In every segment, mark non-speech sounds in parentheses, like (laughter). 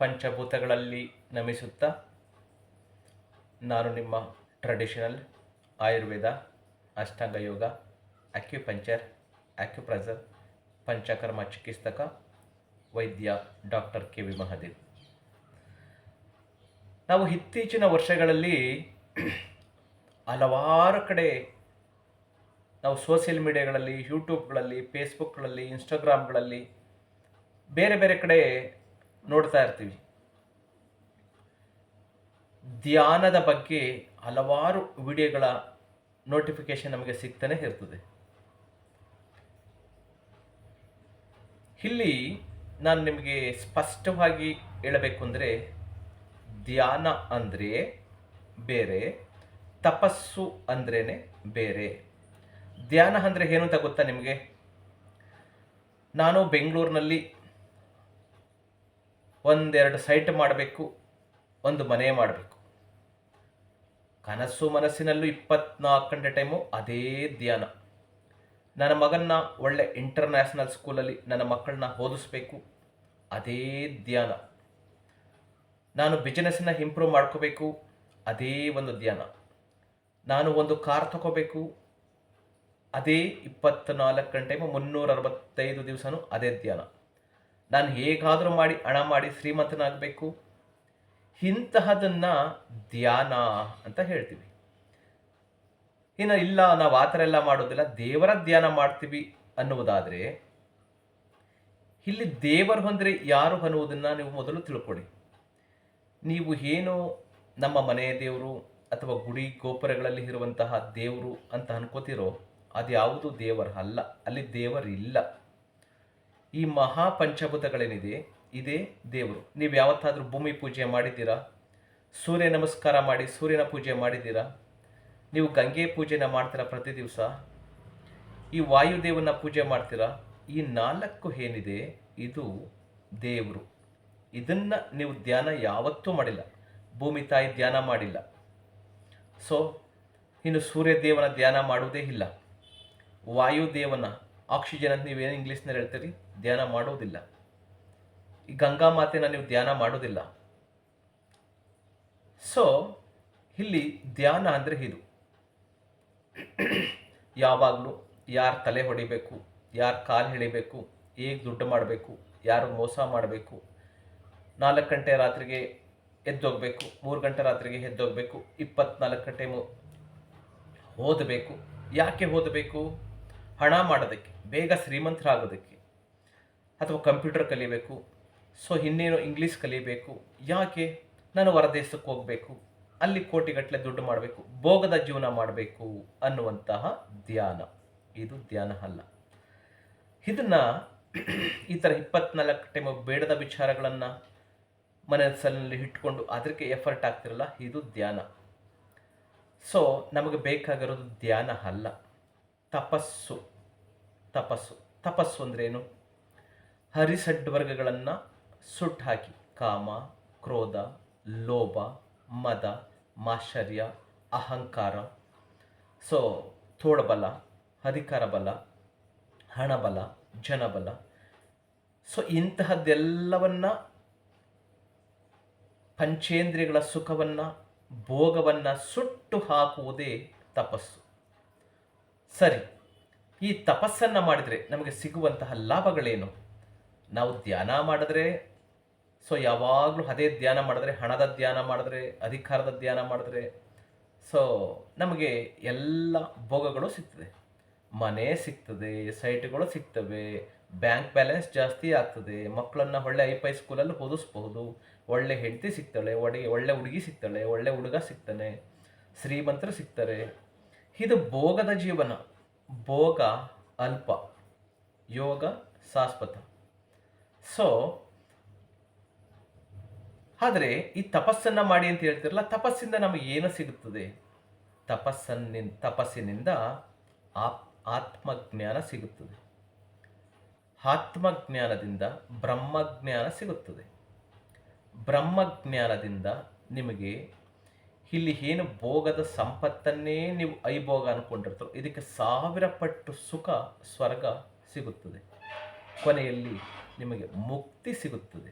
ಪಂಚಭೂತಗಳಲ್ಲಿ ನಮಿಸುತ್ತಾ ನಾನು ನಿಮ್ಮ traditional Ayurveda, Ashtanga yoga acupuncture acupressure Panchakarma ಚಿಕಿತ್ಸಕ ವೈದ್ಯ ಡಾಕ್ಟರ್ ಕೆ ವಿ ಮಹದೇವ್. ನಾವು ಇತ್ತೀಚಿನ ವರ್ಷಗಳಲ್ಲಿ ಹಲವಾರು ಕಡೆ ನಾವು ಸೋಷಿಯಲ್ ಮೀಡಿಯಾಗಳಲ್ಲಿ, ಯೂಟ್ಯೂಬ್ಗಳಲ್ಲಿ ಫೇಸ್ಬುಕ್ಗಳಲ್ಲಿ ಇನ್ಸ್ಟಾಗ್ರಾಮ್ಗಳಲ್ಲಿ ಬೇರೆ ಬೇರೆ ಕಡೆ ನೋಡ್ತಾ ಇರ್ತೀವಿ. ಧ್ಯಾನದ ಬಗ್ಗೆ ಹಲವಾರು ವಿಡಿಯೋಗಳ ನೋಟಿಫಿಕೇಶನ್ ನಮಗೆ ಸಿಗ್ತಾನೆ ಇರ್ತದೆ. ಇಲ್ಲಿ ನಾನು ನಿಮಗೆ ಸ್ಪಷ್ಟವಾಗಿ ಹೇಳಬೇಕು ಅಂದರೆ ಧ್ಯಾನ ಅಂದರೆ ಬೇರೆ, ತಪಸ್ಸು ಅಂದ್ರೇ ಬೇರೆ. ಧ್ಯಾನ ಅಂದರೆ ಏನು ಅಂತ ಗೊತ್ತಾ ನಿಮಗೆ? ನಾನು ಬೆಂಗಳೂರಿನಲ್ಲಿ ಒಂದೆರಡು ಸೈಟ್ ಮಾಡಬೇಕು, ಒಂದು ಮನೆ ಮಾಡಬೇಕು. ಕನಸು ಮನಸ್ಸಿನಲ್ಲೂ ಇಪ್ಪತ್ನಾಲ್ಕು ಗಂಟೆ ಟೈಮು ಅದೇ ಧ್ಯಾನ. ನನ್ನ ಮಗನ್ನ ಒಳ್ಳೆ ಇಂಟರ್ನ್ಯಾಷನಲ್ ಸ್ಕೂಲಲ್ಲಿ ನನ್ನ ಮಕ್ಕಳನ್ನ ಓದಿಸ್ಬೇಕು, ಅದೇ ಧ್ಯಾನ. ನಾನು ಬಿಸ್ನೆಸ್ನ ಇಂಪ್ರೂವ್ ಮಾಡ್ಕೋಬೇಕು, ಅದೇ ಒಂದು ಧ್ಯಾನ. ನಾನು ಒಂದು ಕಾರ್ ತಗೋಬೇಕು, ಅದೇ ಇಪ್ಪತ್ನಾಲ್ಕು ಗಂಟೆ ಮುನ್ನೂರ ಅರವತ್ತೈದು ದಿವಸನೂ ಅದೇ ಧ್ಯಾನ. ನಾನು ಹೇಗಾದರೂ ಮಾಡಿ ಹಣ ಮಾಡಿ ಶ್ರೀಮಂತನಾಗಬೇಕು. ಇಂತಹದನ್ನು ಧ್ಯಾನ ಅಂತ ಹೇಳ್ತೀವಿ. ಇನ್ನು ಇಲ್ಲ, ನಾವು ಆ ಥರ ಎಲ್ಲ ಮಾಡೋದಿಲ್ಲ. ದೇವರ ಧ್ಯಾನ ಮಾಡ್ತೀವಿ ಅನ್ನುವುದಾದರೆ, ಇಲ್ಲಿ ದೇವರು ಅಂದರೆ ಯಾರು ಅನ್ನುವುದನ್ನು ನೀವು ಮೊದಲು ತಿಳ್ಕೊಳ್ಳಿ. ನೀವು ಏನು ನಮ್ಮ ಮನೆಯ ದೇವರು ಅಥವಾ ಗುಡಿ ಗೋಪುರಗಳಲ್ಲಿ ಇರುವಂತಹ ದೇವರು ಅಂತ ಅನ್ಕೋತಿರೋ ಅದು ಯಾವುದು ದೇವರ ಅಲ್ಲ ಅಲ್ಲಿ ದೇವರಿಲ್ಲ. ಈ ಮಹಾ ಪಂಚಭೂತಗಳೇನಿದೆ ಇದೇ ದೇವರು. ನೀವು ಯಾವತ್ತಾದರೂ ಭೂಮಿ ಪೂಜೆ ಮಾಡಿದ್ದೀರಾ? ಸೂರ್ಯ ನಮಸ್ಕಾರ ಮಾಡಿ, ಸೂರ್ಯನ ಪೂಜೆ ಮಾಡಿದ್ದೀರಾ? ನೀವು ಗಂಗೆ ಪೂಜೆನ ಮಾಡ್ತೀರಾ ಪ್ರತಿ ದಿವಸ? ಈ ವಾಯುದೇವನ ಪೂಜೆ ಮಾಡ್ತೀರಾ? ಈ ನಾಲ್ಕು ಏನಿದೆ, ಇದು ದೇವರು. ಇದನ್ನು ನೀವು ಧ್ಯಾನ ಯಾವತ್ತೂ ಮಾಡಿಲ್ಲ. ಭೂಮಿ ತಾಯಿ ಧ್ಯಾನ ಮಾಡಿಲ್ಲ. ಸೊ ಇನ್ನು ಸೂರ್ಯದೇವನ ಧ್ಯಾನ ಮಾಡುವುದೇ ಇಲ್ಲ. ವಾಯುದೇವನ ಆಕ್ಸಿಜನ್ ಅಂತ ನೀವೇನು ಇಂಗ್ಲೀಷ್ನಲ್ಲಿ ಹೇಳ್ತೀರಿ? ಧ್ಯಾನ ಮಾಡೋದಿಲ್ಲ. ಈ ಗಂಗಾ ಮಾತೆನ ನೀವು ಧ್ಯಾನ ಮಾಡೋದಿಲ್ಲ. ಸೊ ಇಲ್ಲಿ ಧ್ಯಾನ ಅಂದರೆ ಇದು. ಯಾವಾಗಲೂ ಯಾರು ತಲೆ ಹೊಡಿಬೇಕು, ಯಾರು ಕಾಲು ಎಳಿಬೇಕು ಹೇಗೆ ದುಡ್ಡು ಮಾಡಬೇಕು, ಯಾರು ಮೋಸ ಮಾಡಬೇಕು, ನಾಲ್ಕು ಗಂಟೆ ರಾತ್ರಿಗೆ ಎದ್ದೋಗಬೇಕು, ಮೂರು ಗಂಟೆ ರಾತ್ರಿಗೆ ಎದ್ದೋಗಬೇಕು, ಇಪ್ಪತ್ನಾಲ್ಕು ಗಂಟೆ ಓದಬೇಕು. ಯಾಕೆ ಓದಬೇಕು? ಹಣ ಮಾಡೋದಕ್ಕೆ. ಬೇಗ ಶ್ರೀಮಂತರಾಗೋದಕ್ಕೆ ಅಥವಾ ಕಂಪ್ಯೂಟರ್ ಕಲಿಬೇಕು. ಸೊ ಇನ್ನೇನು ಇಂಗ್ಲೀಷ್ ಕಲಿಬೇಕು. ಯಾಕೆ? ನಾನು ಹೊರದೇಶಕ್ಕೆ ಹೋಗಬೇಕು. ಅಲ್ಲಿ ಕೋಟಿಗಟ್ಟಲೆ ದುಡ್ಡು ಮಾಡಬೇಕು. ಭೋಗದ ಜೀವನ ಮಾಡಬೇಕು ಅನ್ನುವಂತಹ ಧ್ಯಾನ. ಇದು ಧ್ಯಾನ ಅಲ್ಲ. ಇದನ್ನು ಈ ಥರ ಇಪ್ಪತ್ನಾಲ್ಕು ಟೈಮ್ ಬೇಡದ ವಿಚಾರಗಳನ್ನು ಮನಸ್ಸಲ್ಲಿ ಇಟ್ಕೊಂಡು ಅದಕ್ಕೆ ಎಫರ್ಟ್ ಆಗ್ತಿರಲ್ಲ, ಇದು ಧ್ಯಾನ. ಸೊ ನಮಗೆ ಬೇಕಾಗಿರೋದು ಧ್ಯಾನ ಅಲ್ಲ, ತಪಸ್ಸು. ತಪಸ್ಸು. ತಪಸ್ಸು ಅಂದ್ರೇನು? ಹರಿಸಡ್ವರ್ಗಗಳನ್ನು ಸುಟ್ಟು ಹಾಕಿ ಕಾಮ, ಕ್ರೋಧ, ಲೋಭ, ಮದ ಮಾಶ್ಚರ್ಯ ಅಹಂಕಾರ. ಸೊ ತೋಳಬಲ, ಅಧಿಕಾರ ಬಲ, ಹಣಬಲ, ಜನಬಲ. ಸೊ ಇಂತಹದ್ದೆಲ್ಲವನ್ನ ಪಂಚೇಂದ್ರಿಯಗಳ ಸುಖವನ್ನು, ಭೋಗವನ್ನು ಸುಟ್ಟು ಹಾಕುವುದೇ ತಪಸ್ಸು. ಸರಿ. ಈ ತಪಸ್ಸನ್ನು ಮಾಡಿದರೆ ನಮಗೆ ಸಿಗುವಂತಹ ಲಾಭಗಳೇನು? ನಾವು ಧ್ಯಾನ ಮಾಡಿದ್ರೆ, ಸೊ ಯಾವಾಗಲೂ ಅದೇ ಧ್ಯಾನ ಮಾಡಿದ್ರೆ, ಹಣದ ಧ್ಯಾನ ಮಾಡಿದ್ರೆ, ಅಧಿಕಾರದ ಧ್ಯಾನ ಮಾಡಿದ್ರೆ, ಸೊ ನಮಗೆ ಎಲ್ಲ ಭೋಗಗಳು ಸಿಗ್ತದೆ. ಮನೆ ಸಿಗ್ತದೆ, ಸೈಟ್ಗಳು ಸಿಗ್ತವೆ, ಬ್ಯಾಂಕ್ ಬ್ಯಾಲೆನ್ಸ್ ಜಾಸ್ತಿ ಆಗ್ತದೆ, ಮಕ್ಕಳನ್ನು ಒಳ್ಳೆ ಐ ಪೈ ಸ್ಕೂಲಲ್ಲಿ ಓದಿಸ್ಬಹುದು, ಒಳ್ಳೆ ಹೆಂಡತಿ ಸಿಗ್ತಾಳೆ, ಒಡೆ, ಒಳ್ಳೆ ಹುಡುಗಿ ಸಿಗ್ತಾಳೆ, ಒಳ್ಳೆ ಹುಡುಗ ಸಿಗ್ತಾನೆ, ಶ್ರೀಮಂತರು ಸಿಗ್ತಾರೆ. ಇದು ಭೋಗದ ಜೀವನ. ಭೋಗ ಅಲ್ಪ, ಯೋಗ ಶಾಶ್ವತ ಸೊ ಆದರೆ ಈ ತಪಸ್ಸನ್ನು ಮಾಡಿ ಅಂತ ಹೇಳ್ತಿರಲ್ಲ, ತಪಸ್ಸಿಂದ ನಮಗೆ ಏನು ಸಿಗುತ್ತದೆ? ತಪಸ್ಸನ್ನಿನ್, ತಪಸ್ಸಿನಿಂದ ಆಪ್, ಆತ್ಮಜ್ಞಾನ ಸಿಗುತ್ತದೆ. ಆತ್ಮಜ್ಞಾನದಿಂದ ಬ್ರಹ್ಮಜ್ಞಾನ ಸಿಗುತ್ತದೆ. ಬ್ರಹ್ಮಜ್ಞಾನದಿಂದ ನಿಮಗೆ ಇಲ್ಲಿ ಏನು ಭೋಗದ ಸಂಪತ್ತನ್ನೇ ನೀವು ಐಭೋಗ ಅನ್ಕೊಂಡಿರ್ತಾರೋ, ಇದಕ್ಕೆ ಸಾವಿರ ಪಟ್ಟು ಸುಖ, ಸ್ವರ್ಗ ಸಿಗುತ್ತದೆ. ಕೊನೆಯಲ್ಲಿ ನಿಮಗೆ ಮುಕ್ತಿ ಸಿಗುತ್ತದೆ.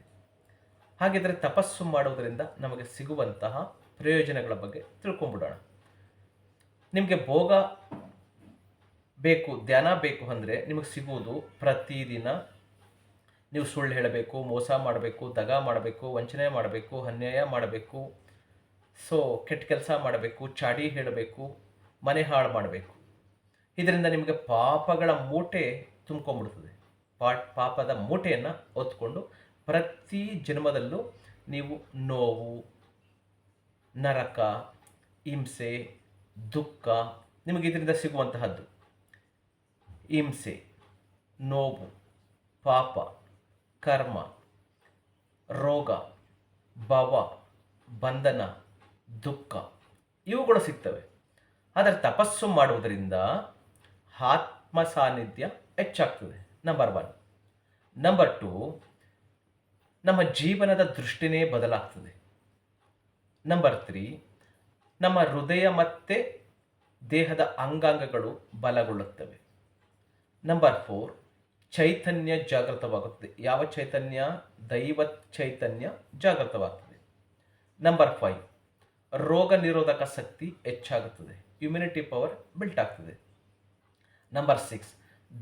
ಹಾಗಿದ್ರೆ ತಪಸ್ಸು ಮಾಡುವುದರಿಂದ ನಮಗೆ ಸಿಗುವಂತಹ ಪ್ರಯೋಜನಗಳ ಬಗ್ಗೆ ತಿಳ್ಕೊಂಬಿಡೋಣ. ನಿಮಗೆ ಭೋಗ ಬೇಕು, ಧ್ಯಾನ ಬೇಕು ಅಂದರೆ ನಿಮಗೆ ಸಿಗುವುದು ಪ್ರತಿದಿನ. ನೀವು ಸುಳ್ಳು ಹೇಳಬೇಕು, ಮೋಸ ಮಾಡಬೇಕು, ದಗ ಮಾಡಬೇಕು, ವಂಚನೆ ಮಾಡಬೇಕು, ಅನ್ಯಾಯ ಮಾಡಬೇಕು. ಸೊ ಕೆಟ್ಟ ಕೆಲಸ ಮಾಡಬೇಕು, ಚಾಡಿ ಹೇಳಬೇಕು, ಮನೆ ಹಾಳು ಮಾಡಬೇಕು. ಇದರಿಂದ ನಿಮಗೆ ಪಾಪಗಳ ಮೂಟೆ ತುಂಬ್ಕೊಂಡ್ಬಿಡ್ತದೆ. ಪಾ, ಪಾಪದ ಮೂಟೆಯನ್ನು ಹೊತ್ಕೊಂಡು ಪ್ರತಿ ಜನ್ಮದಲ್ಲೂ ನೀವು ನೋವು, ನರಕ, ಹಿಂಸೆ, ದುಃಖ ನಿಮಗೆ ಇದರಿಂದ ಸಿಗುವಂತಹದ್ದು. ಹಿಂಸೆ, ನೋವು, ಪಾಪ, ಕರ್ಮ, ರೋಗ, ಭವ, ಬಂಧನ ದುಃಖ, ಇವುಗಳು ಸಿಗ್ತವೆ. ಆದರೆ ತಪಸ್ಸು ಮಾಡುವುದರಿಂದ ಆತ್ಮ ಸಾನ್ನಿಧ್ಯ ಹೆಚ್ಚಾಗ್ತದೆ ನಂಬರ್ ಒನ್ ನಂಬರ್ ಟು ನಮ್ಮ ಜೀವನದ ದೃಷ್ಟಿನೇ ಬದಲಾಗ್ತದೆ. ನಂಬರ್ ತ್ರೀ ನಮ್ಮ ಹೃದಯ ಮತ್ತು ದೇಹದ ಅಂಗಾಂಗಗಳು ಬಲಗೊಳ್ಳುತ್ತವೆ. ನಂಬರ್ ಫೋರ್ ಚೈತನ್ಯ ಜಾಗೃತವಾಗುತ್ತದೆ. ಯಾವ ಚೈತನ್ಯ? ದೈವ ಚೈತನ್ಯ ಜಾಗೃತವಾಗ್ತದೆ. ನಂಬರ್ ಫೈವ್ ರೋಗ ನಿರೋಧಕ ಶಕ್ತಿ ಹೆಚ್ಚಾಗುತ್ತದೆ. ಇಮ್ಯುನಿಟಿ ಪವರ್ ಬಿಲ್ಟ್ ಆಗ್ತದೆ. ನಂಬರ್ ಸಿಕ್ಸ್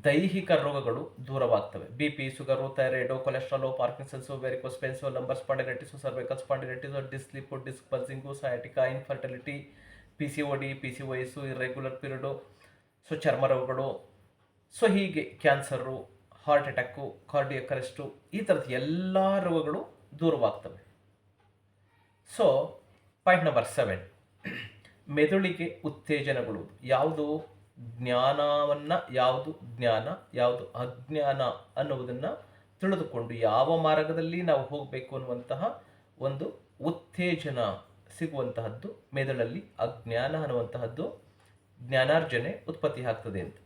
ದೈಹಿಕ ರೋಗಗಳು ದೂರವಾಗ್ತವೆ. B P sugar thyroid cholesterol Parkinson's varicose veins lumbar spondylitis cervical spondylitis disc slip disc bulging sciatica infertility P C O D P C ವಯಸ್ಸು irregular period so ಚರ್ಮ ರೋಗಗಳು. So ಹೀಗೆ cancer heart attack cardiac arrest ಈ ಥರದ ಎಲ್ಲ ರೋಗಗಳು ದೂರವಾಗ್ತವೆ. So point number seven. ಮೆದುಳಿಗೆ ಉತ್ತೇಜನಗಳು ಯಾವುದು? ಜ್ಞಾನವನ್ನು ಯಾವುದು? ಜ್ಞಾನ ಯಾವುದು? ಅಜ್ಞಾನ ಅನ್ನುವುದನ್ನು ತಿಳಿದುಕೊಂಡು ಯಾವ ಮಾರ್ಗದಲ್ಲಿ ನಾವು ಹೋಗಬೇಕು ಅನ್ನುವಂತಹ ಒಂದು ಉತ್ತೇಜನ ಸಿಗುವಂತಹದ್ದು ಮೆದುಳಲ್ಲಿ ಅಜ್ಞಾನ ಅನ್ನುವಂತಹದ್ದು ಜ್ಞಾನಾರ್ಜನೆ ಉತ್ಪತ್ತಿ ಆಗ್ತದೆ ಅಂತ.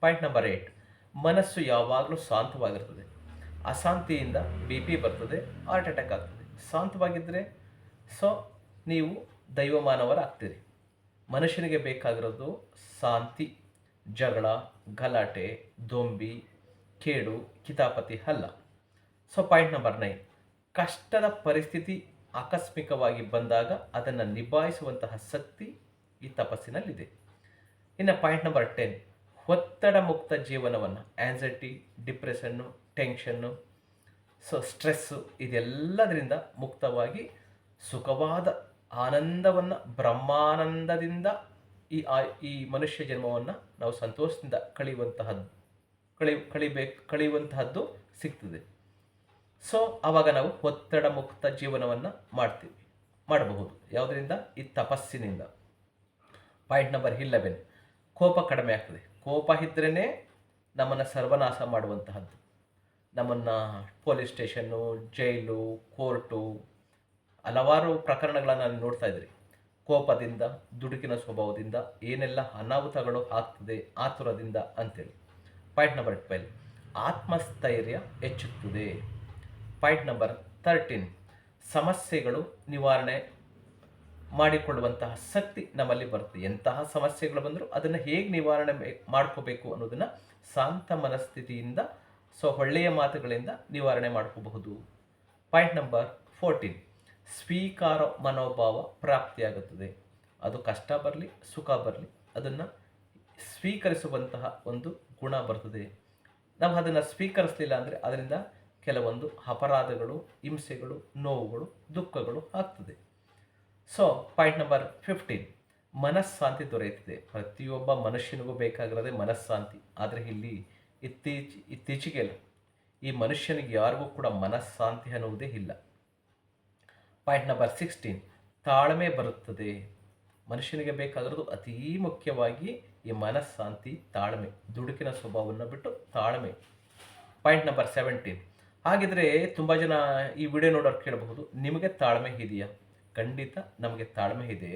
Point number eight. ಮನಸ್ಸು ಯಾವಾಗಲೂ ಶಾಂತವಾಗಿರ್ತದೆ. ಅಶಾಂತಿಯಿಂದ ಬಿ ಪಿ ಬರ್ತದೆ, ಹಾರ್ಟ್ ಅಟ್ಯಾಕ್ ಆಗ್ತದೆ. ಶಾಂತವಾಗಿದ್ದರೆ ಸೊ ನೀವು ದೈವಮಾನವರಾಗ್ತೀರಿ. ಮನುಷ್ಯನಿಗೆ ಬೇಕಾಗಿರೋದು ಶಾಂತಿ, ಜಗಳ, ಗಲಾಟೆ, ದೊಂಬಿ, ಕೇಡು, ಕಿತಾಪತಿ ಅಲ್ಲ ಸೊ ಪಾಯಿಂಟ್ ನಂಬರ್ ನೈನ್ ಕಷ್ಟದ ಪರಿಸ್ಥಿತಿ ಆಕಸ್ಮಿಕವಾಗಿ ಬಂದಾಗ ಅದನ್ನು ನಿಭಾಯಿಸುವಂತಹ ಶಕ್ತಿ ಈ ತಪಸ್ಸಿನಲ್ಲಿದೆ. ಇನ್ನು ಪಾಯಿಂಟ್ ನಂಬರ್ ಟೆನ್ ಒತ್ತಡ ಮುಕ್ತ ಜೀವನವನ್ನು ಆ್ಯನ್ಸೈಟಿ ಡಿಪ್ರೆಷನ್ನು ಟೆನ್ಷನ್ನು ಸೊ ಸ್ಟ್ರೆಸ್ಸು ಇದೆಲ್ಲದರಿಂದ ಮುಕ್ತವಾಗಿ ಸುಖವಾದ ಆನಂದವನ್ನು, ಬ್ರಹ್ಮಾನಂದದಿಂದ ಈ ಆ, ಈ ಮನುಷ್ಯ ಜನ್ಮವನ್ನು ನಾವು ಸಂತೋಷದಿಂದ ಕಳೆಯುವಂತಹದ್ದು ಕಳಿ, ಕಳಿಬೇಕು, ಕಳೆಯುವಂತಹದ್ದು ಸಿಗ್ತದೆ. ಸೊ ಆವಾಗ ನಾವು ಒತ್ತಡ ಮುಕ್ತ ಜೀವನವನ್ನು ಮಾಡ್ತೀವಿ, ಮಾಡಬಹುದು. ಯಾವುದರಿಂದ? ಈ ತಪಸ್ಸಿನಿಂದ. ಪಾಯಿಂಟ್ ನಂಬರ್ ಇಲೆವೆನ್ ಕೋಪ ಕಡಿಮೆ ಆಗ್ತದೆ. ಕೋಪ ಇದ್ರೇ ನಮ್ಮನ್ನು ಸರ್ವನಾಶ ಮಾಡುವಂತಹದ್ದು. ನಮ್ಮನ್ನು ಪೊಲೀಸ್ ಸ್ಟೇಷನ್ನು ಜೈಲು ಕೋರ್ಟು ಹಲವಾರು ಪ್ರಕರಣಗಳನ್ನು ನಾವು ನೋಡ್ತಾ ಇದ್ರಿ. ಕೋಪದಿಂದ, ದುಡುಕಿನ ಸ್ವಭಾವದಿಂದ, ಏನೆಲ್ಲ ಅನಾಹುತಗಳು ಆಗ್ತದೆ ಆತುರದಿಂದ ಅಂತೇಳಿ. ಪಾಯಿಂಟ್ ನಂಬರ್ ಟ್ವೆಲ್ ಆತ್ಮಸ್ಥೈರ್ಯ ಹೆಚ್ಚುತ್ತದೆ. ಪಾಯಿಂಟ್ ನಂಬರ್ ತರ್ಟೀನ್ ಸಮಸ್ಯೆಗಳು ನಿವಾರಣೆ ಮಾಡಿಕೊಳ್ಳುವಂತಹ ಶಕ್ತಿ ನಮ್ಮಲ್ಲಿ ಬರುತ್ತೆ. ಎಂತಹ ಸಮಸ್ಯೆಗಳು ಬಂದರೂ ಅದನ್ನು ಹೇಗೆ ನಿವಾರಣೆ ಮಾಡ್ಕೋಬೇಕು ಅನ್ನೋದನ್ನು ಶಾಂತ ಮನಸ್ಥಿತಿಯಿಂದ, ಸೊ ಒಳ್ಳೆಯ ಮಾತುಗಳಿಂದ ನಿವಾರಣೆ ಮಾಡ್ಕೋಬಹುದು. ಪಾಯಿಂಟ್ ನಂಬರ್ ಫೋರ್ಟೀನ್ ಸ್ವೀಕಾರ ಮನೋಭಾವ ಪ್ರಾಪ್ತಿಯಾಗುತ್ತದೆ. ಅದು ಕಷ್ಟ ಬರಲಿ, ಸುಖ ಬರಲಿ, ಅದನ್ನು ಸ್ವೀಕರಿಸುವಂತಹ ಒಂದು ಗುಣ ಬರ್ತದೆ. ನಾವು ಅದನ್ನು ಸ್ವೀಕರಿಸಲಿಲ್ಲ ಅಂದರೆ ಅದರಿಂದ ಕೆಲವೊಂದು ಅಪರಾಧಗಳು, ಹಿಂಸೆಗಳು, ನೋವುಗಳು, ದುಃಖಗಳು ಆಗ್ತದೆ. ಸೊ ಪಾಯಿಂಟ್ ನಂಬರ್ ಫಿಫ್ಟೀನ್ ಮನಸ್ಸಾಂತಿ ದೊರೆಯುತ್ತದೆ. ಪ್ರತಿಯೊಬ್ಬ ಮನುಷ್ಯನಿಗೂ ಬೇಕಾಗಿರೋದೆ ಮನಸ್ಸಾಂತಿ ಆದರೆ ಇಲ್ಲಿ ಇತ್ತೀಚೆ, ಇತ್ತೀಚೆಗೆ ಈ ಮನುಷ್ಯನಿಗೆ ಯಾರಿಗೂ ಕೂಡ ಮನಸ್ಸಾಂತಿ ಅನ್ನುವುದೇ ಇಲ್ಲ. ಪಾಯಿಂಟ್ ನಂಬರ್ ಸಿಕ್ಸ್ಟೀನ್ ತಾಳ್ಮೆ ಬರುತ್ತದೆ. ಮನುಷ್ಯನಿಗೆ ಬೇಕಾದರೂ ಅತೀ ಮುಖ್ಯವಾಗಿ ಈ ಮನಃಶಾಂತಿ, ತಾಳ್ಮೆ, ದುಡುಕಿನ ಸ್ವಭಾವವನ್ನು ಬಿಟ್ಟು ತಾಳ್ಮೆ. ಪಾಯಿಂಟ್ ನಂಬರ್ ಸೆವೆಂಟೀನ್ ಹಾಗಿದ್ರೆ ತುಂಬ ಜನ ಈ ವಿಡಿಯೋ ನೋಡೋರು ಕೇಳಬಹುದು, ನಿಮಗೆ ತಾಳ್ಮೆ ಇದೆಯಾ? ಖಂಡಿತ ನಮಗೆ ತಾಳ್ಮೆ ಇದೆ.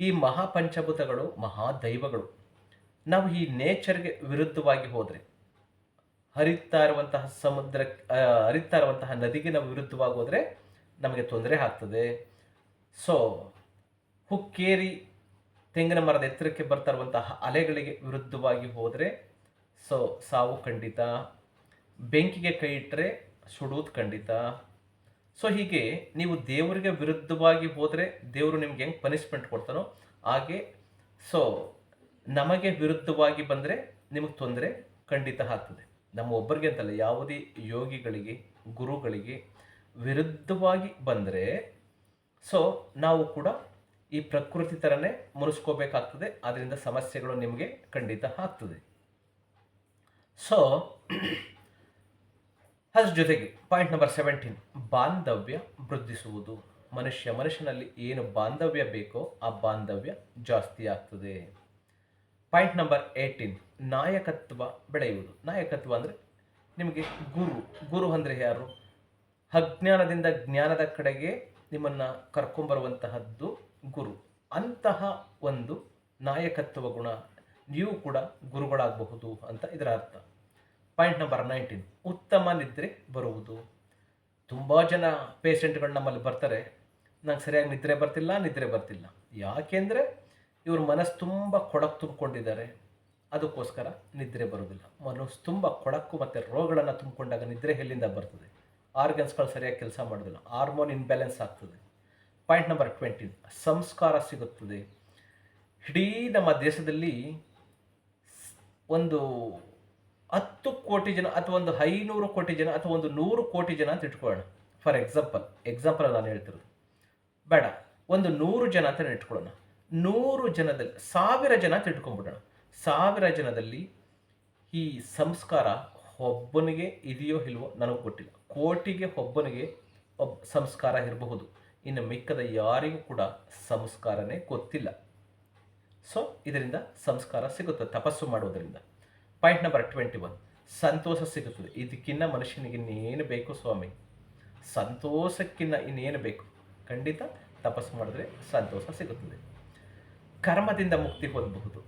ಈ ಮಹಾಪಂಚಭೂತಗಳು, ಮಹಾದೈವಗಳು, ನಾವು ಈ ನೇಚರ್ಗೆ ವಿರುದ್ಧವಾಗಿ ಹೋದರೆ, ಹರಿತಾ ಇರುವಂತಹ ಸಮುದ್ರ ಹರಿತಾ ಇರುವಂತಹ ನದಿಗೆ ನಾವು ವಿರುದ್ಧವಾಗಿ ಹೋದರೆ ನಮಗೆ ತೊಂದರೆ ಆಗ್ತದೆ. ಸೊ ಹುಕ್ಕೇರಿ ತೆಂಗಿನ ಮರದ ಎತ್ತರಕ್ಕೆ ಬರ್ತಾ ಇರುವಂತಹ ಅಲೆಗಳಿಗೆ ವಿರುದ್ಧವಾಗಿ ಹೋದರೆ ಸೊ ಸಾವು ಖಂಡಿತ. ಬೆಂಕಿಗೆ ಕೈ ಇಟ್ಟರೆ ಸುಡುವುದು ಖಂಡಿತ. ಸೊ ಹೀಗೆ ನೀವು ದೇವರಿಗೆ ವಿರುದ್ಧವಾಗಿ ಹೋದರೆ ದೇವರು ನಿಮ್ಗೆ ಹೆಂಗೆ ಪನಿಷ್ಮೆಂಟ್ ಕೊಡ್ತಾನೋ ಹಾಗೆ ಸೊ ನಮಗೆ ವಿರುದ್ಧವಾಗಿ ಬಂದರೆ ನಿಮಗೆ ತೊಂದರೆ ಖಂಡಿತ ಆಗ್ತದೆ. ನಮ್ಮ ಒಬ್ಬರಿಗೆ ಅಂತಲ್ಲ, ಯಾವುದೇ ಯೋಗಿಗಳಿಗೆ, ಗುರುಗಳಿಗೆ ವಿರುದ್ಧವಾಗಿ ಬಂದರೆ ಸೊ ನಾವು ಕೂಡ ಈ ಪ್ರಕೃತಿ ಥರನೇ ಮುನಿಸ್ಕೋಬೇಕಾಗ್ತದೆ ಅದರಿಂದ ಸಮಸ್ಯೆಗಳು ನಿಮಗೆ ಖಂಡಿತ ಆಗ್ತದೆ. ಸೊ (clears throat) ಅದ್ರ ಜೊತೆಗೆ ಪಾಯಿಂಟ್ ನಂಬರ್ ಸೆವೆಂಟೀನ್ ಬಾಂಧವ್ಯ ವೃದ್ಧಿಸುವುದು. ಮನುಷ್ಯ ಮನುಷ್ಯನಲ್ಲಿ ಏನು ಬಾಂಧವ್ಯ ಬೇಕೋ ಆ ಬಾಂಧವ್ಯ ಜಾಸ್ತಿ ಆಗ್ತದೆ. ಪಾಯಿಂಟ್ ನಂಬರ್ ಏಯ್ಟೀನ್ ನಾಯಕತ್ವ ಬೆಳೆಯುವುದು. ನಾಯಕತ್ವ ಅಂದರೆ ನಿಮಗೆ ಗುರು. ಗುರು ಅಂದರೆ ಯಾರು? ಅಜ್ಞಾನದಿಂದ ಜ್ಞಾನದ ಕಡೆಗೆ ನಿಮ್ಮನ್ನು ಕರ್ಕೊಂಬರುವಂತಹದ್ದು ಗುರು. ಅಂತಹ ಒಂದು ನಾಯಕತ್ವ ಗುಣ ನೀವು ಕೂಡ ಗುರುಗಳಾಗಬಹುದು ಅಂತ ಇದರ ಅರ್ಥ. ಪಾಯಿಂಟ್ ನಂಬರ್ ನೈನ್ಟೀನ್ ಉತ್ತಮ ನಿದ್ರೆ ಬರುವುದು. ತುಂಬ ಜನ ಪೇಷಂಟ್ಗಳು ನಮ್ಮಲ್ಲಿ ಬರ್ತಾರೆ. ನಂಗೆ ಸರಿಯಾಗಿ ನಿದ್ರೆ ಬರ್ತಿಲ್ಲ ನಿದ್ರೆ ಬರ್ತಿಲ್ಲ. ಯಾಕೆಂದರೆ ಇವ್ರ ಮನಸ್ಸು ತುಂಬ ಕೊಡಕು ತುಂಬಿಕೊಂಡಿದ್ದಾರೆ. ಅದಕ್ಕೋಸ್ಕರ ನಿದ್ರೆ ಬರೋದಿಲ್ಲ ಮನಸ್ಸು ತುಂಬ ಕೊಡಕು ಮತ್ತು ರೋಗಗಳನ್ನು ತುಂಬಿಕೊಂಡಾಗ ನಿದ್ರೆ ಎಲ್ಲಿಂದ ಬರ್ತದೆ? ಆರ್ಗನ್ಸ್ಗಳು ಸರಿಯಾಗಿ ಕೆಲಸ ಮಾಡೋದಿಲ್ಲ. ಹಾರ್ಮೋನ್ ಇನ್ಬ್ಯಾಲೆನ್ಸ್ ಆಗ್ತದೆ. ಪಾಯಿಂಟ್ ನಂಬರ್ ಟ್ವೆಂಟಿ ಸಂಸ್ಕಾರ ಸಿಗುತ್ತದೆ. ಇಡೀ ನಮ್ಮ ದೇಶದಲ್ಲಿ ಒಂದು ಹತ್ತು ಕೋಟಿ ಜನ ಅಥವಾ ಒಂದು ಐನೂರು ಕೋಟಿ ಜನ ಅಥವಾ ಒಂದು ನೂರು ಕೋಟಿ ಜನ ಅಂತ ಇಟ್ಕೊಳ್ಳೋಣ. ಫಾರ್ ಎಕ್ಸಾಂಪಲ್ ಎಕ್ಸಾಂಪಲ್ ನಾನು ಹೇಳ್ತಿರೋದು. ಬೇಡ. ಒಂದು ನೂರು ಜನ ಅಂತ ಇಟ್ಕೊಳ್ಳೋಣ. ನೂರು ಜನದಲ್ಲಿ, ಸಾವಿರ ಜನ ಅಂತ ಇಟ್ಕೊಂಡ್ಬಿಡೋಣ. ಸಾವಿರ ಜನದಲ್ಲಿ ಈ ಸಂಸ್ಕಾರ ಒಬ್ಬನಿಗೆ ಇದೆಯೋ ಇಲ್ವೋ ನನಗೆ ಗೊತ್ತಿಲ್ಲ. ಕೋಟಿಗೆ ಒಬ್ಬನಿಗೆ ಒಬ್ಬ ಸಂಸ್ಕಾರ ಇರಬಹುದು. ಇನ್ನು ಮಿಕ್ಕದ ಯಾರಿಗೂ ಕೂಡ ಸಂಸ್ಕಾರನೇ ಗೊತ್ತಿಲ್ಲ. ಸೊ ಇದರಿಂದ ಸಂಸ್ಕಾರ ಸಿಗುತ್ತೆ, ತಪಸ್ಸು ಮಾಡುವುದರಿಂದ. ಪಾಯಿಂಟ್ ನಂಬರ್ ಟ್ವೆಂಟಿ ಒನ್ ಸಂತೋಷ ಸಿಗುತ್ತದೆ. ಇದಕ್ಕಿನ್ನ ಮನುಷ್ಯನಿಗೆ ಇನ್ನೇನು ಬೇಕು ಸ್ವಾಮಿ? ಸಂತೋಷಕ್ಕಿನ್ನ ಇನ್ನೇನು ಬೇಕು? ಖಂಡಿತ ತಪಸ್ಸು ಮಾಡಿದ್ರೆ ಸಂತೋಷ ಸಿಗುತ್ತದೆ. ಕರ್ಮದಿಂದ ಮುಕ್ತಿ ಹೊಂದಬಹುದು.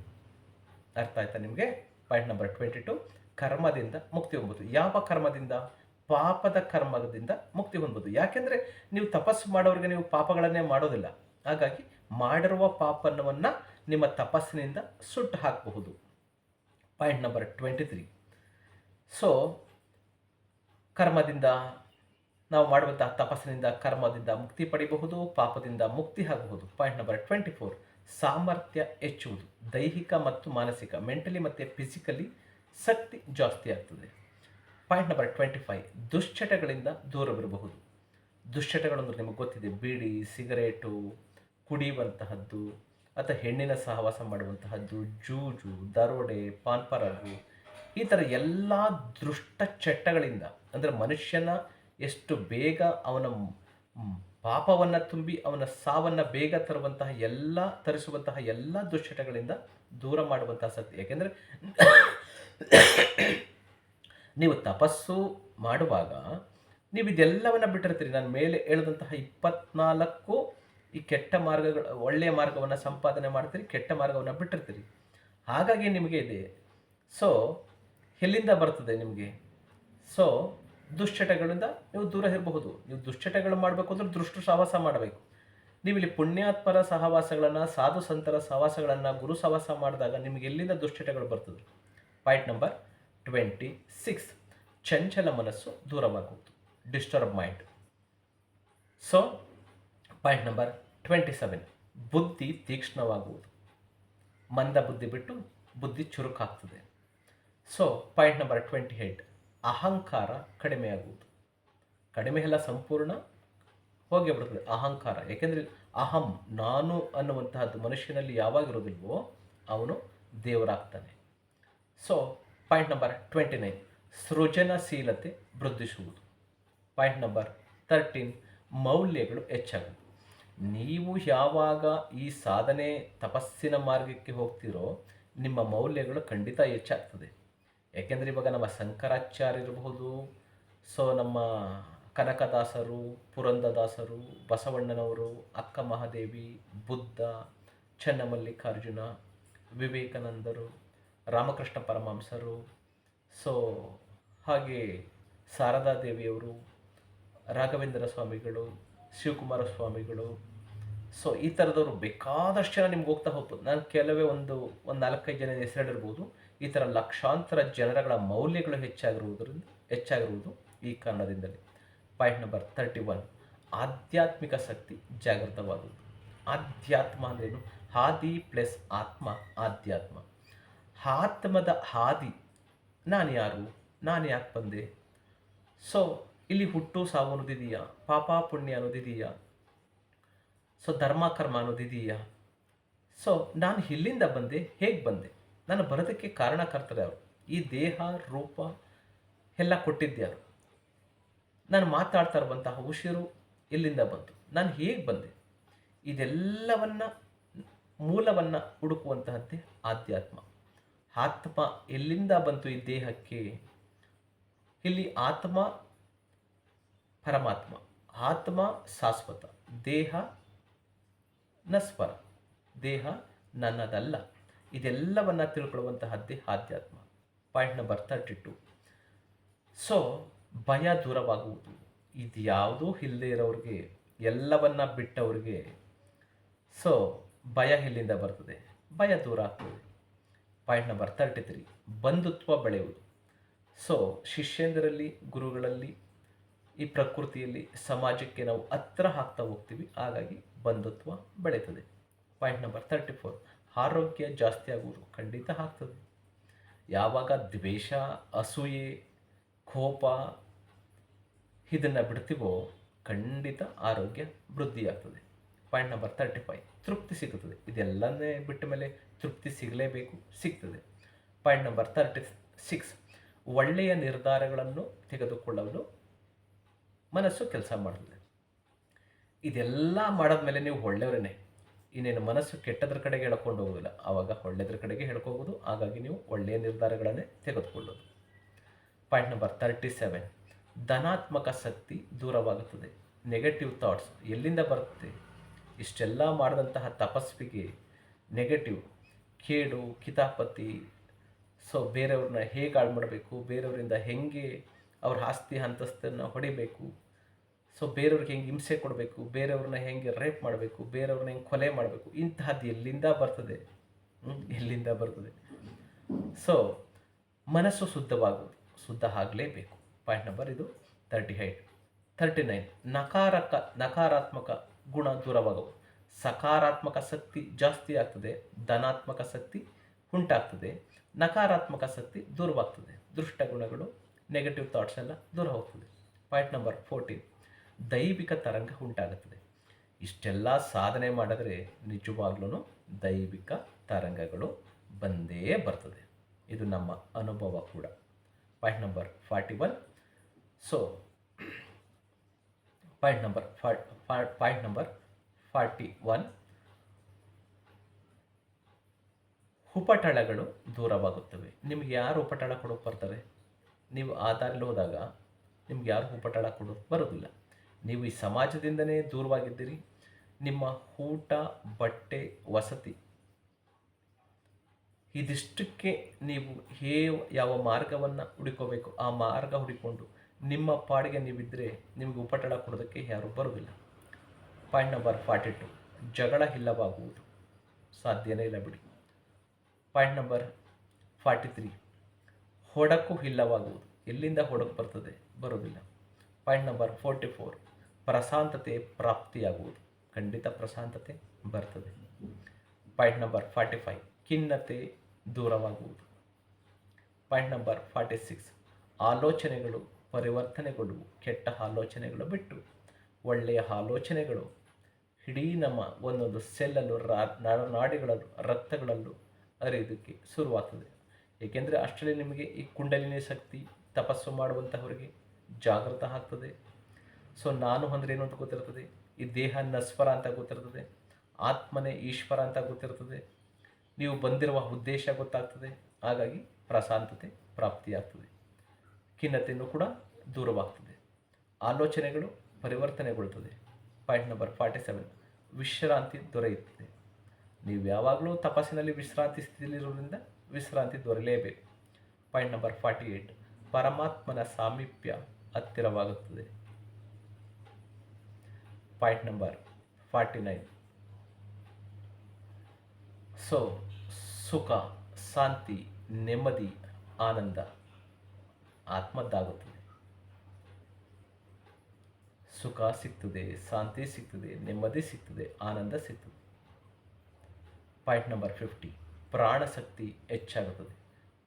ಅರ್ಥ ಆಯ್ತಾ ನಿಮಗೆ? ಪಾಯಿಂಟ್ ನಂಬರ್ ಟ್ವೆಂಟಿ ಟು ಕರ್ಮದಿಂದ ಮುಕ್ತಿ ಹೊಂದಬಹುದು. ಯಾವ ಕರ್ಮದಿಂದ? ಪಾಪದ ಕರ್ಮದಿಂದ ಮುಕ್ತಿ ಹೊಂದ್ಬೋದು. ಯಾಕೆಂದರೆ ನೀವು ತಪಸ್ಸು ಮಾಡೋರಿಗೆ ನೀವು ಪಾಪಗಳನ್ನೇ ಮಾಡೋದಿಲ್ಲ. ಹಾಗಾಗಿ ಮಾಡಿರುವ ಪಾಪನವನ್ನು ನಿಮ್ಮ ತಪಸ್ಸಿನಿಂದ ಸುಟ್ಟು ಹಾಕಬಹುದು. Point number twenty three so ಕರ್ಮದಿಂದ ನಾವು ಮಾಡುವಂತಹ ತಪಸ್ಸಿನಿಂದ ಕರ್ಮದಿಂದ ಮುಕ್ತಿ ಪಡೆಯಬಹುದು ಪಾಪದಿಂದ ಮುಕ್ತಿ ಆಗಬಹುದು ಪಾಯಿಂಟ್ ನಂಬರ್ ಟ್ವೆಂಟಿ ಫೋರ್ ಸಾಮರ್ಥ್ಯ ಹೆಚ್ಚುವುದು. ದೈಹಿಕ ಮತ್ತು ಮಾನಸಿಕ ಮೆಂಟಲಿ ಮತ್ತು ಫಿಸಿಕಲಿ ಶಕ್ತಿ ಜಾಸ್ತಿ ಆಗ್ತದೆ. ಪಾಯಿಂಟ್ ನಂಬರ್ ಟ್ವೆಂಟಿ ಫೈವ್ ದುಶ್ಚಟಗಳಿಂದ ದೂರವಿರಬಹುದು ದುಶ್ಚಟಗಳು ಅಂದರೆ ನಿಮಗೆ ಗೊತ್ತಿದೆ, ಬೀಡಿ, ಸಿಗರೇಟು, ಕುಡಿಯುವಂತಹದ್ದು, ಅಥವಾ ಹೆಣ್ಣಿನ ಸಹವಾಸ ಮಾಡುವಂತಹದ್ದು, ಜೂಜು, ದರೋಡೆ, ಪಾನ್ಪರಾಗು, ಈ ಥರ ಎಲ್ಲ ದೃಷ್ಟ ಚಟಗಳಿಂದ ಅಂದರೆ ಮನುಷ್ಯನ ಎಷ್ಟು ಬೇಗ ಅವನ ಪಾಪವನ್ನು ತುಂಬಿ, ಅವನ ಸಾವನ್ನು ಬೇಗ ತರುವಂತಹ ಎಲ್ಲ, ತರಿಸುವಂತಹ ಎಲ್ಲ ದುಶ್ಚಟಗಳಿಂದ ದೂರ ಮಾಡುವಂತಹ ಸತ್ಯ ಯಾಕೆಂದರೆ ನೀವು ತಪಸ್ಸು ಮಾಡುವಾಗ ನೀವು ಇದೆಲ್ಲವನ್ನು ಬಿಟ್ಟಿರ್ತೀರಿ. ನಾನು ಮೇಲೆ ಹೇಳಿದಂತಹ ಇಪ್ಪತ್ನಾಲ್ಕು ಈ ಕೆಟ್ಟ ಮಾರ್ಗಗಳು, ಒಳ್ಳೆಯ ಮಾರ್ಗವನ್ನು ಸಂಪಾದನೆ ಮಾಡ್ತೀರಿ, ಕೆಟ್ಟ ಮಾರ್ಗವನ್ನು ಬಿಟ್ಟಿರ್ತೀರಿ. ಹಾಗಾಗಿ ನಿಮಗೆ ಇದೆ. ಸೊ ಎಲ್ಲಿಂದ ಬರ್ತದೆ ನಿಮಗೆ? ಸೊ ದುಶ್ಚಟಗಳಿಂದ ನೀವು ದೂರ ಇರಬಹುದು. ನೀವು ದುಶ್ಚಟಗಳು ಮಾಡಬೇಕು ಅಂದ್ರೆ ದೃಷ್ಟು ಸಹವಾಸ ಮಾಡಬೇಕು. ನೀವು ಇಲ್ಲಿ ಪುಣ್ಯಾತ್ಮರ ಸಹವಾಸಗಳನ್ನು ಸಾಧು ಸಂತರ ಸಹವಾಸಗಳನ್ನು, ಗುರು ಸಹವಾಸ ಮಾಡಿದಾಗ ನಿಮಗೆ ಎಲ್ಲಿಂದ ದುಶ್ಚಟಗಳು ಬರ್ತದೆ? ಪಾಯಿಂಟ್ ನಂಬರ್ ಟ್ವೆಂಟಿ ಸಿಕ್ಸ್ ಚಂಚಲ ಮನಸ್ಸು ದೂರವಾಗುವುದು. Disturb mind so point number twenty seven ಬುದ್ಧಿ ತೀಕ್ಷ್ಣವಾಗುವುದು. ಮಂದ ಬುದ್ಧಿ ಬಿಟ್ಟು ಬುದ್ಧಿ ಚುರುಕಾಗ್ತದೆ. So point number twenty eight ಅಹಂಕಾರ ಕಡಿಮೆಯಾಗುವುದು. ಕಡಿಮೆ ಎಲ್ಲ ಸಂಪೂರ್ಣ ಹೋಗಿ ಬಿಡುತ್ತದೆ ಅಹಂಕಾರ. ಏಕೆಂದರೆ ಅಹಂ, ನಾನು ಅನ್ನುವಂತಹದ್ದು ಮನುಷ್ಯನಲ್ಲಿ ಯಾವಾಗಿರೋದಿಲ್ವೋ ಅವನು ದೇವರಾಗ್ತಾನೆ. So point number twenty nine ಸೃಜನಶೀಲತೆ ವೃದ್ಧಿಸುವುದು. ಪಾಯಿಂಟ್ ನಂಬರ್ ತರ್ಟೀನ್ ಮೌಲ್ಯಗಳು ಹೆಚ್ಚಾಗುವುದು. ನೀವು ಯಾವಾಗ ಈ ಸಾಧನೆ ತಪಸ್ಸಿನ ಮಾರ್ಗಕ್ಕೆ ಹೋಗ್ತೀರೋ, ನಿಮ್ಮ ಮೌಲ್ಯಗಳು ಖಂಡಿತ ಹೆಚ್ಚಾಗ್ತದೆ. ಯಾಕೆಂದರೆ ಇವಾಗ ನಮ್ಮ ಶಂಕರಾಚಾರ್ಯ ಇರಬಹುದು, ಸೊ ನಮ್ಮ ಕನಕದಾಸರು, ಪುರಂದದಾಸರು, ಬಸವಣ್ಣನವರು, ಅಕ್ಕ ಮಹಾದೇವಿ, ಬುದ್ಧ, ಚನ್ನಮಲ್ಲಿಕಾರ್ಜುನ, ವಿವೇಕಾನಂದರು ರಾಮಕೃಷ್ಣ ಪರಮಹಂಸರು. ಸೊ ಹಾಗೆ ಶಾರದಾ ದೇವಿಯವರು, ರಾಘವೇಂದ್ರ ಸ್ವಾಮಿಗಳು, ಶಿವಕುಮಾರ ಸ್ವಾಮಿಗಳು. ಸೊ ಈ ಥರದವರು ಬೇಕಾದಷ್ಟು ಜನ ನಿಮ್ಗೆ ಹೋಗ್ತಾ ಹೋಗ್ಬೋದು. ನಾನು ಕೆಲವೇ ಒಂದು ಒಂದು ನಾಲ್ಕೈದು ಜನ ಹೆಸರಿಡಿರ್ಬೋದು ಈ ಥರ ಲಕ್ಷಾಂತರ ಜನರಗಳ ಮೌಲ್ಯಗಳು ಹೆಚ್ಚಾಗಿರುವುದರಿಂದ, ಹೆಚ್ಚಾಗಿರುವುದು ಈ ಕಾರಣದಿಂದಲೇ. ಪಾಯಿಂಟ್ ನಂಬರ್ ತರ್ಟಿ ಒನ್ ಆಧ್ಯಾತ್ಮಿಕ ಶಕ್ತಿ ಜಾಗೃತವಾಗುವುದು. ಆಧ್ಯಾತ್ಮ ಅಂದ್ರೇನು? ಹಾದಿ ಪ್ಲಸ್ ಆತ್ಮ, ಆಧ್ಯಾತ್ಮ. ಆತ್ಮದ ಹಾದಿ. ನಾನು ಯಾರು? ನಾನು ಯಾಕೆ ಬಂದೆ? ಸೊ, ಇಲ್ಲಿ ಹುಟ್ಟು ಸಾವು ಅನ್ನೋದಿದೆಯಾ? ಪಾಪ ಪುಣ್ಯ ಅನ್ನೋದಿದೆಯಾ? ಸೊ, ಧರ್ಮ, ಕರ್ಮ ಅನ್ನೋದಿದೆಯಾ? ಸೊ, ನಾನು ಇಲ್ಲಿಂದ ಬಂದೆ, ಹೇಗೆ ಬಂದೆ? ನಾನು ಬರೋದಕ್ಕೆ ಕಾರಣಕರ್ತರು ಯಾರು? ಈ ದೇಹ, ರೂಪ ಎಲ್ಲ ಕೊಟ್ಟಿದ್ದ್ಯಾರು ನಾನು ಮಾತಾಡ್ತಾ ಇರುವಂತಹ ಉಸಿರು ಎಲ್ಲಿಂದ ಬಂತು. ನಾನು ಹೇಗೆ ಬಂದೆ? ಇದೆಲ್ಲವನ್ನ, ಮೂಲವನ್ನು ಹುಡುಕುವಂತಹದ್ದೇ ಆಧ್ಯಾತ್ಮ. ಆತ್ಮ ಎಲ್ಲಿಂದ ಬಂತು ಈ ದೇಹಕ್ಕೆ? ಇಲ್ಲಿ ಆತ್ಮ, ಪರಮಾತ್ಮ. ಆತ್ಮ, ಶಾಶ್ವತ. ದೇಹ ನಸ್ವರ ದೇಹ ನನ್ನದಲ್ಲ. ಇದೆಲ್ಲವನ್ನ ತಿಳ್ಕೊಳ್ಳುವಂತಹದ್ದೇ ಆಧ್ಯಾತ್ಮ. Point number thirty two. So ಭಯ ದೂರವಾಗುವುದು. ಇದು ಯಾವುದೂ ಇಲ್ಲದೆ ಇರೋರಿಗೆ, ಎಲ್ಲವನ್ನ ಬಿಟ್ಟವ್ರಿಗೆ. ಸೊ ಭಯ ಎಲ್ಲಿಂದ ಬರ್ತದೆ? ಭಯ ದೂರ ಆಗ್ತದೆ. ಪಾಯಿಂಟ್ ನಂಬರ್ ತರ್ಟಿ ತ್ರೀ ಬಂಧುತ್ವ ಬೆಳೆಯುವುದು. ಸೊ ಶಿಷ್ಯಂದರಲ್ಲಿ, ಗುರುಗಳಲ್ಲಿ, ಈ ಪ್ರಕೃತಿಯಲ್ಲಿ, ಸಮಾಜಕ್ಕೆ ನಾವು ಹತ್ರ ಹಾಕ್ತಾ ಹೋಗ್ತೀವಿ. ಹಾಗಾಗಿ ಬಂಧುತ್ವ ಬೆಳೀತದೆ ಪಾಯಿಂಟ್ ನಂಬರ್ ತರ್ಟಿ ಫೋರ್ ಆರೋಗ್ಯ ಜಾಸ್ತಿ ಆಗುವುದು ಖಂಡಿತ ಆಗ್ತದೆ. ಯಾವಾಗ ದ್ವೇಷ, ಅಸೂಯೆ, ಕೋಪ ಇದನ್ನು ಬಿಡ್ತೀವೋ ಖಂಡಿತ ಆರೋಗ್ಯ ವೃದ್ಧಿಯಾಗ್ತದೆ. ಪಾಯಿಂಟ್ ನಂಬರ್ ತರ್ಟಿ ಫೈವ್ ತೃಪ್ತಿ ಸಿಗುತ್ತದೆ. ಇದೆಲ್ಲನೇ ಬಿಟ್ಟ ಮೇಲೆ ತೃಪ್ತಿ ಸಿಗಲೇಬೇಕು, ಸಿಗ್ತದೆ. ಪಾಯಿಂಟ್ ನಂಬರ್ ತರ್ಟಿ ಸಿಕ್ಸ್ ಒಳ್ಳೆಯ ನಿರ್ಧಾರಗಳನ್ನು ತೆಗೆದುಕೊಳ್ಳಲು ಮನಸ್ಸು ಕೆಲಸ ಮಾಡುತ್ತದೆ. ಇದೆಲ್ಲ ಮಾಡಾದ್ಮೇಲೆ ನೀವು ಒಳ್ಳೆಯವರೇ ಇನ್ನೇನು ಮನಸ್ಸು ಕೆಟ್ಟದ್ರ ಕಡೆಗೆ ಹೇಳ್ಕೊಂಡು ಹೋಗೋದಿಲ್ಲ ಆವಾಗ ಒಳ್ಳೆಯದ್ರ ಕಡೆಗೆ ಹೇಳ್ಕೋಬೋದು ಹಾಗಾಗಿ ನೀವು ಒಳ್ಳೆಯ ನಿರ್ಧಾರಗಳನ್ನೇ ತೆಗೆದುಕೊಳ್ಳೋದು. ಪಾಯಿಂಟ್ ನಂಬರ್ ತರ್ಟಿ ಸೆವೆನ್ ಧನಾತ್ಮಕ ಶಕ್ತಿ ದೂರವಾಗುತ್ತದೆ. ನೆಗೆಟಿವ್ ಥಾಟ್ಸ್ ಎಲ್ಲಿಂದ ಬರುತ್ತೆ? ಇಷ್ಟೆಲ್ಲ ಮಾಡಿದಂತಹ ತಪಸ್ವಿಗೆ ನೆಗೆಟಿವ್ ಕೇಡು, ಕಿತಾಪತಿ ಸೊ ಬೇರೆಯವ್ರನ್ನ ಹೇಗೆ ಹಾಳು ಮಾಡಬೇಕು ಬೇರೆಯವರಿಂದ ಹೆಂಗೆ ಅವ್ರ ಆಸ್ತಿ, ಅಂತಸ್ತನ್ನು ಹೊಡಿಬೇಕು ಸೊ ಬೇರೆಯವ್ರಿಗೆ ಹೆಂಗೆ ಹಿಂಸೆ ಕೊಡಬೇಕು, ಬೇರೆಯವ್ರನ್ನ ಹೆಂಗೆ ರೇಪ್ ಮಾಡಬೇಕು, ಬೇರೆಯವ್ರನ್ನ ಹೆಂಗೆ ಕೊಲೆ ಮಾಡಬೇಕು, ಇಂತಹದ್ದು ಎಲ್ಲಿಂದ ಬರ್ತದೆ? ಎಲ್ಲಿಂದ ಬರ್ತದೆ? ಸೊ ಮನಸ್ಸು ಶುದ್ಧವಾಗುವುದು ಶುದ್ಧ ಆಗಲೇಬೇಕು. ಪಾಯಿಂಟ್ ನಂಬರ್ ಇದು ತರ್ಟಿ ಏಟ್ ತರ್ಟಿ ನೈನ್ ನಕಾರಕ, ನಕಾರಾತ್ಮಕ ಗುಣ ದೂರವಾಗುವುದು ಸಕಾರಾತ್ಮಕ ಶಕ್ತಿ ಜಾಸ್ತಿ ಆಗ್ತದೆ, ಧನಾತ್ಮಕ ಶಕ್ತಿ ಉಂಟಾಗ್ತದೆ, ನಕಾರಾತ್ಮಕ ಶಕ್ತಿ ದೂರವಾಗ್ತದೆ ದುಷ್ಟ ಗುಣಗಳು ನೆಗೆಟಿವ್ ಥಾಟ್ಸ್ ಎಲ್ಲ ದೂರ ಹೋಗ್ತದೆ. ಪಾಯಿಂಟ್ ನಂಬರ್ ಫೋರ್ಟೀನ್ ದೈವಿಕ ತರಂಗ ಉಂಟಾಗುತ್ತದೆ. ಇಷ್ಟೆಲ್ಲ ಸಾಧನೆ ಮಾಡಿದ್ರೆ ನಿಜವಾಗ್ಲೂ ದೈವಿಕ ತರಂಗಗಳು ಬಂದೇ ಬರ್ತದೆ. ಇದು ನಮ್ಮ ಅನುಭವ ಕೂಡ. Point number forty one so point number point number forty one. ಉಪಟಳಗಳು ದೂರವಾಗುತ್ತವೆ. ನಿಮ್ಗೆ ಯಾರು ಉಪಟಳ ಕೊಡೋಕೆ ಬರ್ತಾರೆ? ನೀವು ಆ ಹೋದಾಗ ನಿಮ್ಗೆ ಯಾರು ಉಪಟಳ ಕೊಡೋಕೆ ಬರೋದಿಲ್ಲ. ನೀವು ಈ ಸಮಾಜದಿಂದನೇ ದೂರವಾಗಿದ್ದೀರಿ. ನಿಮ್ಮ ಊಟ, ಬಟ್ಟೆ, ವಸತಿ ಇದಿಷ್ಟಕ್ಕೆ ನೀವು ಹೇ ಯಾವ ಮಾರ್ಗವನ್ನು ಹುಡುಕೋಬೇಕು, ಆ ಮಾರ್ಗ ಹುಡುಕೊಂಡು ನಿಮ್ಮ ಪಾಡಿಗೆ ನೀವಿದ್ದರೆ ನಿಮಗೆ ಉಪಟಳ ಕೊಡೋದಕ್ಕೆ ಯಾರೂ ಬರೋದಿಲ್ಲ. ಪಾಯಿಂಟ್ ನಂಬರ್ ಫಾರ್ಟಿ ಟು ಜಗಳ ಇಲ್ಲವಾಗುವುದು. ಸಾಧ್ಯನೇ ಇಲ್ಲ ಬಿಡಿ. ಪಾಯಿಂಟ್ ನಂಬರ್ ಫಾರ್ಟಿ ತ್ರೀ ಹೊಡಕು ಇಲ್ಲವಾಗುವುದು. ಎಲ್ಲಿಂದ ಹೊಡಕು ಬರ್ತದೆ? ಬರೋದಿಲ್ಲ ಪಾಯಿಂಟ್ ನಂಬರ್ ಫೋರ್ಟಿ ಫೋರ್ ಪ್ರಶಾಂತತೆ ಪ್ರಾಪ್ತಿಯಾಗುವುದು. ಖಂಡಿತ ಪ್ರಶಾಂತತೆ ಬರ್ತದೆ. ಪಾಯಿಂಟ್ ನಂಬರ್ ಫಾರ್ಟಿ ಫೈವ್ ಖಿನ್ನತೆ ದೂರವಾಗುವುದು. ಪಾಯಿಂಟ್ ನಂಬರ್ ಫಾರ್ಟಿ ಸಿಕ್ಸ್ ಆಲೋಚನೆಗಳು ಪರಿವರ್ತನೆಗಳು ಕೆಟ್ಟ ಆಲೋಚನೆಗಳು ಬಿಟ್ಟು. ಒಳ್ಳೆಯ ಆಲೋಚನೆಗಳು ಇಡೀ ನಮ್ಮ ಒಂದೊಂದು ಸೆಲ್ಲಲ್ಲೂ ರಾ ನಾಡಿಗಳಲ್ಲೂ, ರಕ್ತಗಳಲ್ಲೂ ಅರಿಯೋದಕ್ಕೆ ಶುರುವಾಗ್ತದೆ. ಏಕೆಂದರೆ ಅಷ್ಟರಲ್ಲಿ ನಿಮಗೆ ಈ ಕುಂಡಲಿನಿ ಶಕ್ತಿ ತಪಸ್ಸು ಮಾಡುವಂತಹವರಿಗೆ ಜಾಗೃತ ಆಗ್ತದೆ. ಸೊ ನಾನು ಅಂದ್ರೆ ಏನು ಅಂತ ಗೊತ್ತಿರ್ತದೆ? ಈ ದೇಹ ನಸ್ವರ ಅಂತ ಗೊತ್ತಿರ್ತದೆ. ಆತ್ಮನೇ ಈಶ್ವರ ಅಂತ ಗೊತ್ತಿರ್ತದೆ. ನೀವು ಬಂದಿರುವ ಉದ್ದೇಶ ಗೊತ್ತಾಗ್ತದೆ. ಹಾಗಾಗಿ ಪ್ರಶಾಂತತೆ ಪ್ರಾಪ್ತಿಯಾಗ್ತದೆ. ಖಿನ್ನತೆಯೂ ಕೂಡ ದೂರವಾಗ್ತದೆ. ಆಲೋಚನೆಗಳು ಪರಿವರ್ತನೆಗೊಳ್ತದೆ. ಪಾಯಿಂಟ್ ನಂಬರ್ ಫಾರ್ಟಿ ಸೆವೆನ್ ವಿಶ್ರಾಂತಿ ದೊರೆಯುತ್ತದೆ. ನೀವು ಯಾವಾಗಲೂ ತಪಸ್ಸಿನಲ್ಲಿ ವಿಶ್ರಾಂತಿ ಸ್ಥಿತಿಯಲ್ಲಿರುವುದರಿಂದ ವಿಶ್ರಾಂತಿ ದೊರೆಯಲೇಬೇಕು. ಪಾಯಿಂಟ್ ನಂಬರ್ ಫಾರ್ಟಿ ಏಯ್ಟ್ ಪರಮಾತ್ಮನ ಸಾಮೀಪ್ಯ ಹತ್ತಿರವಾಗುತ್ತದೆ. Point number forty nine so, ಸುಖ, ಶಾಂತಿ, ನೆಮ್ಮದಿ, ಆನಂದ, ಆತ್ಮದ್ದಾಗುತ್ತದೆ. ಸುಖ ಸಿಗ್ತದೆ, ಶಾಂತಿ ಸಿಗ್ತದೆ, ನೆಮ್ಮದಿ ಸಿಗ್ತದೆ, ಆನಂದ ಸಿಗ್ತದೆ. ಪಾಯಿಂಟ್ ನಂಬರ್ ಫಿಫ್ಟಿ ಪ್ರಾಣಶಕ್ತಿ ಹೆಚ್ಚಾಗುತ್ತದೆ.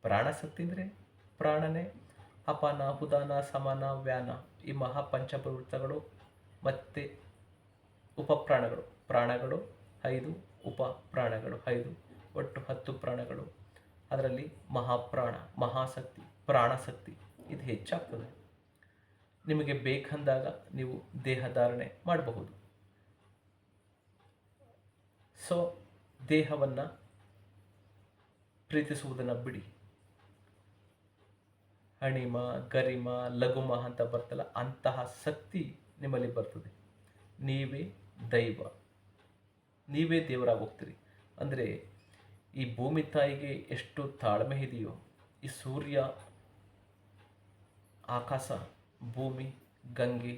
ಪ್ರಾಣಶಕ್ತಿ ಅಂದರೆ ಪ್ರಾಣನೇ. ಅಪಾನ ಬುಧಾನ ಸಮಾನ, ವ್ಯಾನ, ಈ ಮಹಾಪಂಚಪ್ರವೃತ್ತಗಳು ಮತ್ತು ಉಪಪ್ರಾಣಗಳು. ಪ್ರಾಣಗಳು ಐದು ಉಪ ಪ್ರಾಣಗಳು ಐದು, ಒಟ್ಟು ಹತ್ತು ಪ್ರಾಣಗಳು. ಅದರಲ್ಲಿ ಮಹಾಪ್ರಾಣ, ಮಹಾಶಕ್ತಿ, ಪ್ರಾಣಶಕ್ತಿ, ಇದು ಹೆಚ್ಚಾಗ್ತದೆ. ನಿಮಗೆ ಬೇಕಂದಾಗ ನೀವು ದೇಹ ಧಾರಣೆ ಮಾಡಬಹುದು. ಸೊ ದೇಹವನ್ನು ಪ್ರೀತಿಸುವುದನ್ನು ಬಿಡಿ. ಹಣಿಮ ಗರಿಮ, ಲಘುಮ ಅಂತ ಬರ್ತಲ್ಲ, ಅಂತಹ ಶಕ್ತಿ ನಿಮ್ಮಲ್ಲಿ ಬರ್ತದೆ. ನೀವೇ ದೈವ. ನೀವೇ ದೇವರಾಗಿ ಹೋಗ್ತೀರಿ ಅಂದರೆ ಈ ಭೂಮಿ ತಾಯಿಗೆ ಎಷ್ಟು ತಾಳ್ಮೆ ಇದೆಯೋ, ಈ ಸೂರ್ಯ, ಆಕಾಶ ಭೂಮಿ, ಗಂಗೆ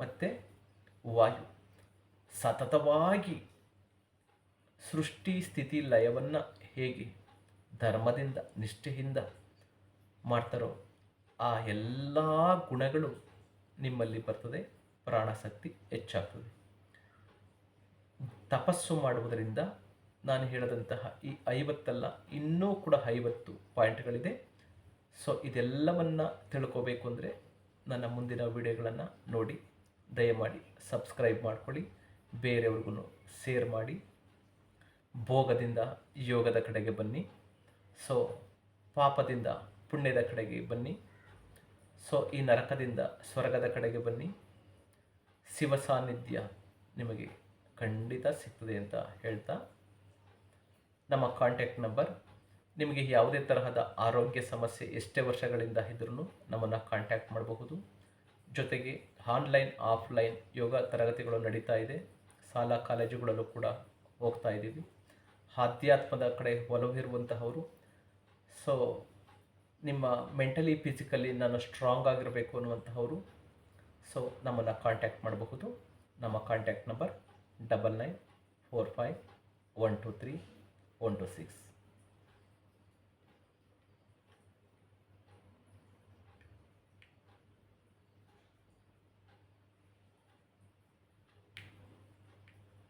ಮತ್ತು ವಾಯು. ಸತತವಾಗಿ ಸೃಷ್ಟಿ ಸ್ಥಿತಿ ಲಯವನ್ನು ಹೇಗೆ ಧರ್ಮದಿಂದ, ನಿಷ್ಠೆಯಿಂದ ಮಾಡ್ತಾರೋ ಆ ಎಲ್ಲ ಗುಣಗಳು ನಿಮ್ಮಲ್ಲಿ ಬರ್ತದೆ, ಪ್ರಾಣಶಕ್ತಿ ಹೆಚ್ಚಾಗ್ತದೆ. ತಪಸ್ಸು ಮಾಡುವುದರಿಂದ ನಾನು ಹೇಳಿದಂತಹ ಈ ಐವತ್ತಲ್ಲ, ಇನ್ನೂ ಕೂಡ ಐವತ್ತು ಪಾಯಿಂಟ್ಗಳಿದೆ. ಸೊ ಇದೆಲ್ಲವನ್ನು ತಿಳ್ಕೋಬೇಕು ಅಂದರೆ ನನ್ನ ಮುಂದಿನ ವಿಡಿಯೋಗಳನ್ನು ನೋಡಿ, ದಯಮಾಡಿ ಸಬ್ಸ್ಕ್ರೈಬ್ ಮಾಡ್ಕೊಳ್ಳಿ, ಬೇರೆಯವ್ರಿಗೂ ಶೇರ್ ಮಾಡಿ, ಭೋಗದಿಂದ ಯೋಗದ ಕಡೆಗೆ ಬನ್ನಿ. ಸೊ ಪಾಪದಿಂದ ಪುಣ್ಯದ ಕಡೆಗೆ ಬನ್ನಿ. ಸೊ ಈ ನರಕದಿಂದ ಸ್ವರ್ಗದ ಕಡೆಗೆ ಬನ್ನಿ. ಶಿವ ಸಾನ್ನಿಧ್ಯ ನಿಮಗೆ ಖಂಡಿತ ಸಿಗ್ತದೆ ಅಂತ ಹೇಳ್ತಾ ನಮ್ಮ ಕಾಂಟ್ಯಾಕ್ಟ್ ನಂಬರ್ ನಿಮಗೆ ಯಾವುದೇ ತರಹದ ಆರೋಗ್ಯ ಸಮಸ್ಯೆ ಎಷ್ಟೇ ವರ್ಷಗಳಿಂದ ಇದ್ರೂ ನಮ್ಮನ್ನು ಕಾಂಟ್ಯಾಕ್ಟ್ ಮಾಡಬಹುದು. ಜೊತೆಗೆ ಆನ್ಲೈನ್ ಆಫ್ಲೈನ್ ಯೋಗ ತರಗತಿಗಳು ನಡೀತಾ ಇದೆ. ಶಾಲಾ, ಕಾಲೇಜುಗಳಲ್ಲೂ ಕೂಡ ಹೋಗ್ತಾ ಇದ್ದೀವಿ. ಆಧ್ಯಾತ್ಮದ ಕಡೆ ಒಲವಿರುವಂತಹವರು. ಸೊ ನಿಮ್ಮ ಮೆಂಟಲಿ ಫಿಸಿಕಲಿ ನಾನು ಸ್ಟ್ರಾಂಗ್ ಆಗಿರಬೇಕು ಅನ್ನುವಂತಹವರು. ಸೊ ನಮ್ಮನ್ನು ಕಾಂಟ್ಯಾಕ್ಟ್ ಮಾಡಬಹುದು. ನಮ್ಮ contact number double nine four five one two three one two six